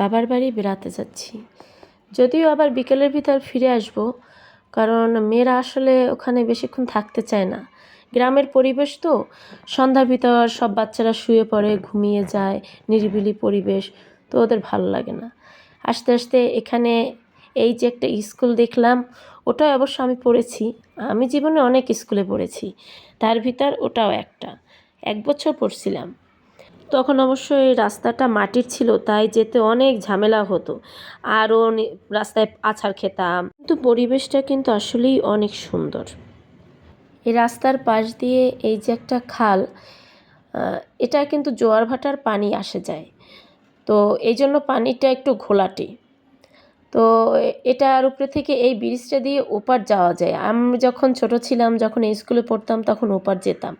বাবার বাড়ি বেড়াতে যাচ্ছি। যদিও আবার বিকেলের ভিতর ফিরে আসব, কারণ মেয়েরা আসলে ওখানে বেশিক্ষণ থাকতে চায় না। গ্রামের পরিবেশ তো, সন্ধ্যার ভিতর সব বাচ্চারা শুয়ে পড়ে, ঘুমিয়ে যায়, নিরিবিলি পরিবেশ, তো ওদের ভালো লাগে না। আস্তে আস্তে এখানে এই যে একটা স্কুল দেখলাম ওটাও অবশ্য আমি পড়েছি। আমি জীবনে অনেক স্কুলে পড়েছি, তার ভিতর ওটাও একটা। এক বছর পড়ছিলাম। তখন অবশ্য এই রাস্তাটা মাটির ছিল, তাই যেতে অনেক ঝামেলা হতো। আরও রাস্তায় আছাড় খেতাম। কিন্তু পরিবেশটা কিন্তু আসলেই অনেক সুন্দর। এই রাস্তার পাশ দিয়ে এই যে একটা খাল এটা কিন্তু জোয়ার ভাটার পানি আসে যায়। তো এই জন্য পানিটা একটু ঘোলাটে। তো এটার উপরে থেকে এই ব্রিজটা দিয়ে ওপার যাওয়া যায়। আমি যখন ছোট ছিলাম, যখন স্কুলে পড়তাম, তখন ওপার যেতাম।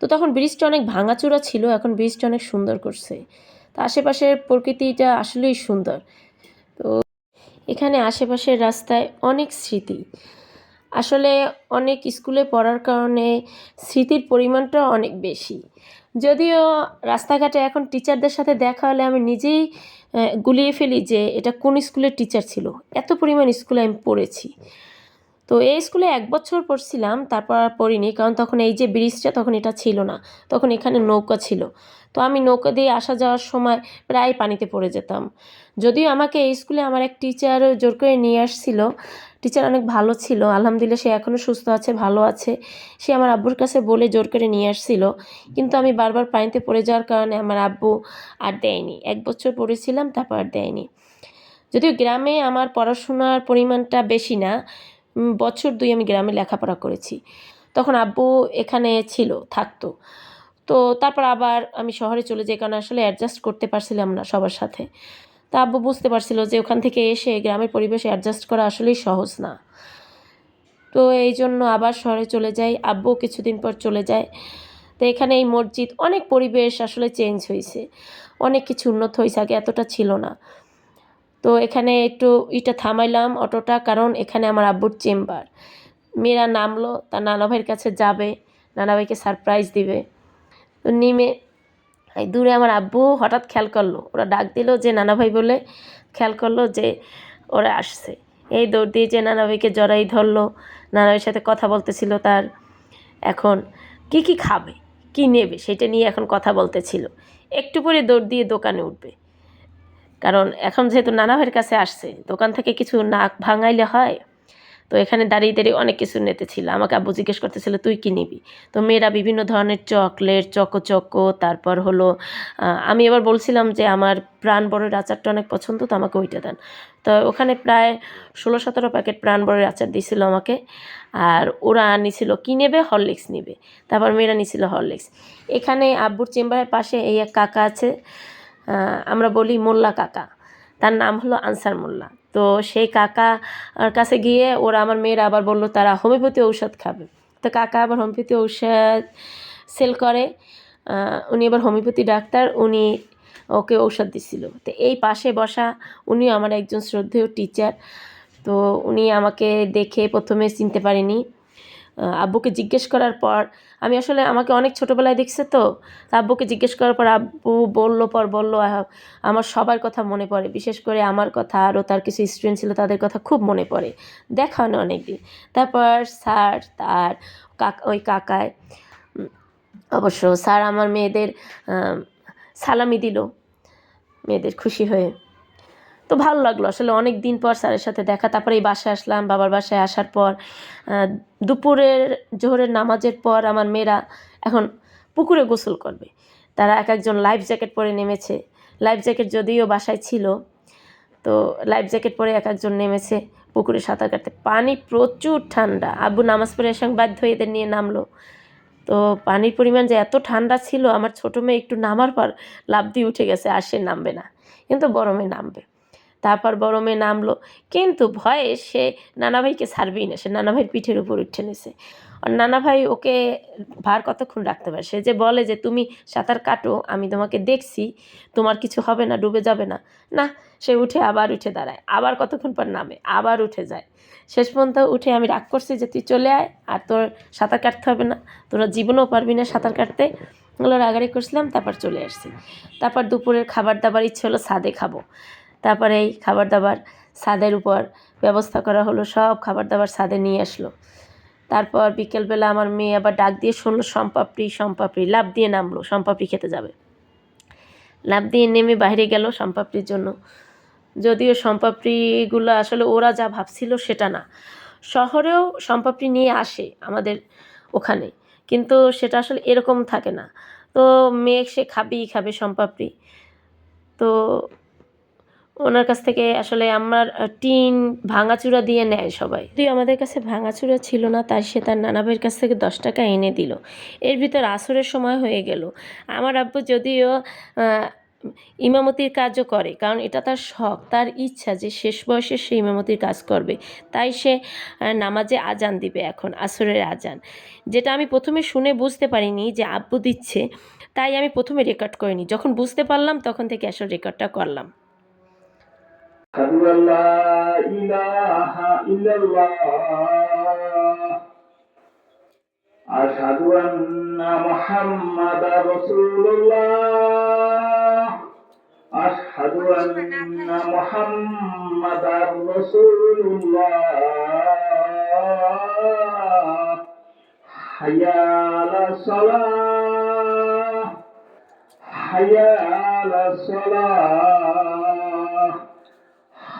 তো তখন ব্রিজটা অনেক ভাঙাচোরা ছিল, এখন ব্রিজটা অনেক সুন্দর করছে। তো আশেপাশের প্রকৃতিটা আসলেই সুন্দর। তো এখানে আশেপাশের রাস্তায় অনেক স্মৃতি। আসলে অনেক স্কুলে পড়ার কারণে স্মৃতির পরিমাণটা অনেক বেশি। যদিও রাস্তাঘাটে এখন টিচারদের সাথে দেখা হলে আমি নিজেই গুলিয়ে ফেলি যে এটা কোন স্কুলের টিচার ছিল। এত পরিমাণ স্কুলে আমি পড়েছি। তো এই স্কুলে এক বছর পড়ছিলাম, তারপর আর পড়িনি, কারণ তখন এই যে ব্রিজটা, তখন এটা ছিল না। তখন এখানে নৌকা ছিল। তো আমি নৌকা দিয়ে আসা যাওয়ার সময় প্রায় পানিতে পড়ে যেতাম। যদিও আমাকে এই স্কুলে আমার এক টিচার জোর করে নিয়ে আসছিল। টিচার অনেক ভালো ছিল, আলহামদুলিল্লাহ সে এখনও সুস্থ আছে, ভালো আছে। সে আমার আব্বুর কাছে বলে জোর করে নিয়ে আসছিল। কিন্তু আমি বারবার পানিতে পড়ে যাওয়ার কারণে আমার আব্বু আর দেয়নি। এক বছর পড়েছিলাম, তারপর আর দেয়নি। যদিও গ্রামে আমার পড়াশোনার পরিমাণটা বেশি না বছর দুই আমি গ্রামে লেখাপড়া করেছি। তখন আব্বু এখানে ছিল, থাকতো। তো তারপর আবার আমি শহরে চলে যাই, কারণ আসলে অ্যাডজাস্ট করতে পারছিলাম না সবার সাথে। তা আব্বু বুঝতে পারছিল যে ওখান থেকে এসে গ্রামের পরিবেশে অ্যাডজাস্ট করা আসলেই সহজ না। তো এই জন্য আবার শহরে চলে যাই, আব্বু কিছুদিন পর চলে যায়। তো এখানে এই মসজিদ, অনেক পরিবেশ আসলে চেঞ্জ হয়েছে অনেক কিছু উন্নত হয়েছে আগে এতটা ছিল না। তো এখানে একটু ইটা থামাইলাম অটোটা, কারণ এখানে আমার আব্বুর চেম্বার। মেয়েরা নামলো, তার নানা ভাইয়ের কাছে যাবে, নানা ভাইকে সারপ্রাইজ দিবে। তো নিমে দূরে আমার আব্বু হঠাৎ খেয়াল করল, ওরা ডাক দিল যে নানা ভাই বলে খেয়াল করল যে ওরা আসছে। এই দৌড় দিয়ে যে নানা ভাইকে জড়াই ধরলো, নানা ভাইয়ের সাথে কথা বলতেছিল তার। এখন কি কি খাবে, কি নেবে, সেটা নিয়ে এখন কথা বলতেছিল। একটু পরে দৌড় দিয়ে দোকানে উঠবে। কারণ এখন যেহেতু নানা ভাইয়ের কাছে আসছে, দোকান থেকে কিছু নাক ভাঙাইলে হয়। তো এখানে দাঁড়িয়ে দাঁড়িয়ে অনেক কিছু নিতে ছিল। আমাকে আব্বু জিজ্ঞেস করতেছিল, তুই কি নিবি? তো মেয়েরা বিভিন্ন ধরনের চকলেট চকো চকো তারপর হলো আমি এবার বলছিলাম যে আমার প্রাণ বড়ের আচারটা অনেক পছন্দ, তো আমাকে ওইটা দেন। তো ওখানে প্রায় ষোলো সতেরো প্যাকেট প্রাণ বড়ের আচার দিয়েছিল আমাকে। আর ওরা নিছিল, কি নেবে? হরলিক্স নেবে। তারপর মেয়েরা নিছিল হরলিক্স। এখানে আব্বুর চেম্বারের পাশে এই এক কাকা আছে। আমরা বলি মোল্লা কাকা। তার নাম হলো আনসার মোল্লা। তো সেই কাকা আর কাছে গিয়ে ওরা আমার মেয়েরা আবার বলল, তারা হোমিওপ্যাথি ঔষধ খাবে। তো কাকা আবার হোমিওপ্যাথি ঔষধ সেল করে। উনি আবার হোমিওপ্যাথি ডাক্তার, উনি ওকে ঔষধ দিছিল। তো এই পাশে বসা উনিও আমার একজন শ্রদ্ধেয় টিচার তো উনি আমাকে দেখে প্রথমে চিনতে পারেনি। আব্বুকে জিজ্ঞেস করার পর, আমি আসলে আমাকে অনেক ছোটোবেলায় দেখছে তো আব্বুকে জিজ্ঞেস করার পর আব্বু বলল পর বলল আমার সবার কথা মনে পড়ে। বিশেষ করে আমার কথা আরও তার কিছু স্টুডেন্ট ছিল তাদের কথা খুব মনে পড়ে। দেখা হয় না অনেক দিন তারপর স্যার, তার কাকা, ওই কাকায় অবশ্য স্যার আমার মেয়েদের সালামি দিল। মেয়েদের খুশি হয়ে তো ভালো লাগল। আসলে অনেক দিন পর স্যারের সাথে দেখা, তারপরে এই বাসায় আসলাম, বাবার বাসায় আসার পর দুপুরের জোহরের নামাজের পর আমার মেয়েরা এখন পুকুরে গোসল করবে। তারা এক একজন লাইফ জ্যাকেট পরে নেমেছে। লাইফ জ্যাকেট যদিও বাসায় ছিল, তো লাইফ জ্যাকেট পরে এক একজন নেমেছে পুকুরে সাঁতার কাটতে। পানি প্রচুর ঠান্ডা। আব্বু নামাজ পড়ে এসে বাধ্য এদের নিয়ে নামলো। তো পানির পরিমাণ যে এত ঠান্ডা ছিল, আমার ছোটো মেয়ে একটু নামার পর লাভ দিয়ে উঠে গেছে, আর সে নামবে না। কিন্তু মেয়ে নামবে। তারপর বড় মেয়ে নামলো। কিন্তু ভয়ে সে নানা ভাইকে ছাড়বেই না, সে নানা ভাইয়ের পিঠের উপর উঠে নিছে। আর নানা ভাই ওকে ভার কতক্ষণ রাখতে পারে? সে যে বলে যে, তুমি সাঁতার কাটো, আমি তোমাকে দেখছি, তোমার কিছু হবে না, ডুবে যাবে না। না, সে উঠে আবার উঠে দাঁড়ায়। আবার কতক্ষণ পর নামে? আবার উঠে যায়। শেষ পর্যন্ত উঠে আমি রাগ করছি যে, তুই চলে আয়, আর তোর সাঁতার কাটতে হবে না। তোরা জীবনেও পারবি না সাঁতার কাটতে। ওগুলো রাগারি করছিলাম, তারপর চলে আসছি। তারপর দুপুরের খাবার দাবার ইচ্ছে হলো সাদে খাব। তারপরে এই খাবার দাবার ছাদের উপর ব্যবস্থা করা হলো, সব খাবার দাবার ছাদে নিয়ে আসলো। তারপর বিকেলবেলা আমার মেয়ে আবার ডাক দিয়ে শুনলো সম্পাপড়ি সম্পাপড়ি লাভ দিয়ে নামলো সম্পাপড়ি খেতে যাবে। লাভ দিয়ে নেমে বাইরে গেল সম্পাপড়ির জন্য। যদিও সম্পাপড়িগুলো আসলে ওরা যা ভাবছিল সেটা না। শহরেও সম্পাপড়ি নিয়ে আসে আমাদের ওখানে, কিন্তু সেটা আসলে এরকম থাকে না। তো মেয়ে সে খাবেই খাবে সম্পাপড়ি তো ওনার কাছ থেকে আসলে আমার টিন ভাঙাচুরা দিয়ে নেয় সবাই। যদিও আমাদের কাছে ভাঙাচুরা ছিল না, তাই সে তার নানাবের কাছ থেকে দশ টাকা এনে দিল। এর ভিতর আসরের সময় হয়ে গেল। আমার আব্বু যদিও ইমামতির কাজও করে, কারণ এটা তার শখ, তার ইচ্ছা যে শেষ বয়সে সে ইমামতির কাজ করবে। তাই সে নামাজে আজান দিবে এখন, আসরের আজান। যেটা আমি প্রথমে শুনে বুঝতে পারিনি যে আব্বু দিচ্ছে, তাই আমি প্রথমে রেকর্ড করিনি। যখন বুঝতে পারলাম, তখন থেকে আসলে রেকর্ডটা করলাম। أشهد أن لا إله إلا الله أشهد أن محمدا رسول الله أشهد أن محمدا رسول الله حي على الصلاة حي على الصلاة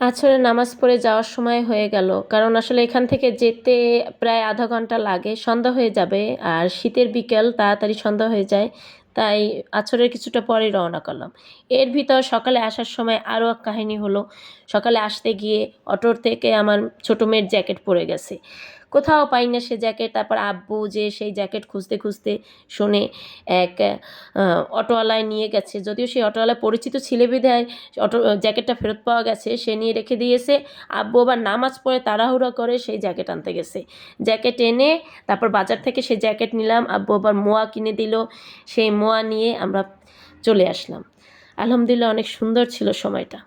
আছরে নামাজ পড়ে যাওয়ার সময় হয়ে গেল। কারণ আসলে এখান থেকে যেতে প্রায় আধা ঘণ্টা লাগে, সন্ধ্যা হয়ে যাবে আর শীতের বিকেল তাড়াতাড়ি সন্ধ্যা হয়ে যায়, তাই আছরের কিছুটা পরে রওনা করলাম। এর ভিতর সকালে আসার সময় আরও এক কাহিনী হলো সকালে আসতে গিয়ে অটোর থেকে আমার ছোটো মেয়ের জ্যাকেট পরে গেছে। কোথাও পাই না সে জ্যাকেট। তারপর আব্বু যে সেই জ্যাকেট খুঁজতে খুঁজতে শুনে এক অটোওয়ালায় নিয়ে গেছে। যদিও সেই অটোওয়ালায় পরিচিত ছিলে বিধায় অটো, জ্যাকেটটা ফেরত পাওয়া গেছে, সে নিয়ে রেখে দিয়েছে। আব্বু আবার নামাজ পড়ে তাড়াহুড়া করে সেই জ্যাকেট আনতে গেছে। জ্যাকেট এনে তারপর বাজার থেকে সেই জ্যাকেট নিলাম। আব্বু আবার মোয়া কিনে দিল। সেই মোয়া নিয়ে আমরা চলে আসলাম। আলহামদুলিল্লাহ অনেক সুন্দর ছিল সময়টা।